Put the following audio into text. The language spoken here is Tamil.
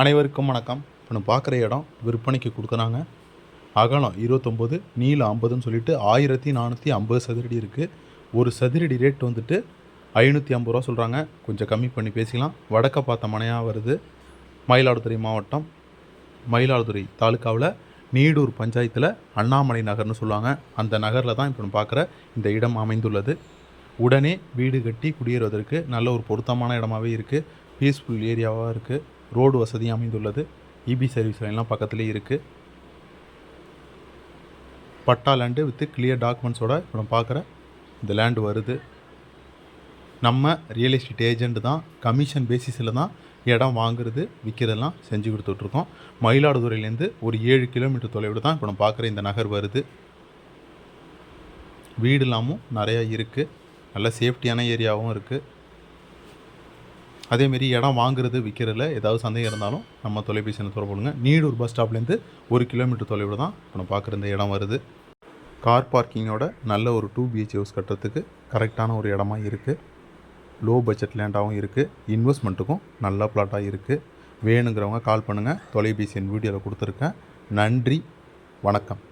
அனைவருக்கும் வணக்கம். இப்போ நம்ம பார்க்குற இடம் விற்பனைக்கு கொடுக்குறாங்க. அகலம் இருபத்தொம்போது நீளம் ஐம்பதுன்னு சொல்லிட்டு ஆயிரத்தி நானூற்றி ஐம்பது சதுரடி இருக்குது ஒரு சதுரடி ரேட் வந்துட்டு ஐநூற்றி ஐம்பது ரூபா சொல்கிறாங்க கொஞ்சம் கம்மி பண்ணி பேசிக்கலாம். வடக்க பார்த்த மனையாக வருது. மயிலாடுதுறை மாவட்டம் மயிலாடுதுறை தாலுக்காவில் நீடூர் பஞ்சாயத்தில் அண்ணாமலை நகர்னு சொல்லுவாங்க. அந்த நகரில் தான் இப்போ நம்ம பார்க்குற இந்த இடம் அமைந்துள்ளது. உடனே வீடு கட்டி குடியேறுவதற்கு நல்ல ஒரு பொருத்தமான இடமாகவே இருக்குது பீஸ்ஃபுல் ஏரியாவாக இருக்குது ரோடு வசதி அமைந்துள்ளது. இபி சர்வீஸ் லைன்லாம் பக்கத்துலேயே இருக்குது பட்டா லேண்டு வித்து கிளியர் டாக்குமெண்ட்ஸோட இப்போ நம்ம பார்க்குற இந்த லேண்டு வருது. நம்ம ரியல் எஸ்டேட் ஏஜெண்ட் தான் கமிஷன் பேசிஸில் தான் இடம் வாங்குறது விற்கிறதெல்லாம் செஞ்சு கொடுத்துட்ருக்கோம். மயிலாடுதுறையிலேருந்து ஒரு ஏழு கிலோமீட்டர் தொலைவில் தான் இப்போ நம்ம பார்க்குற இந்த நகர் வருது. வீடு இல்லாமல் நிறையா இருக்குது நல்ல சேஃப்டியான ஏரியாவும் இருக்குது அதேமாரி இடம் வாங்குறது விற்கிறதுல ஏதாவது சந்தேகம் இருந்தாலும் நம்ம தொலைபேசியில் தொடர்புடுங்க நீடூர் பஸ் ஸ்டாப்லேருந்து ஒரு கிலோமீட்டர் தொலைவில் தான் இப்போ நம்ம பார்க்குற இந்த இடம் வருது. கார் பார்க்கிங்கோட நல்ல ஒரு டூ பிஹெச் ஹவுஸ் கட்டுறதுக்கு கரெக்டான ஒரு இடமா இருக்குது லோ பட்ஜெட் லேண்டாகவும் இருக்குது இன்வெஸ்ட்மெண்ட்டுக்கும் நல்ல பிளாட்டாக இருக்குது வேணுங்கிறவங்க கால் பண்ணுங்கள் தொலைபேசி என் வீடியோவில் கொடுத்துருக்கேன். நன்றி. வணக்கம்.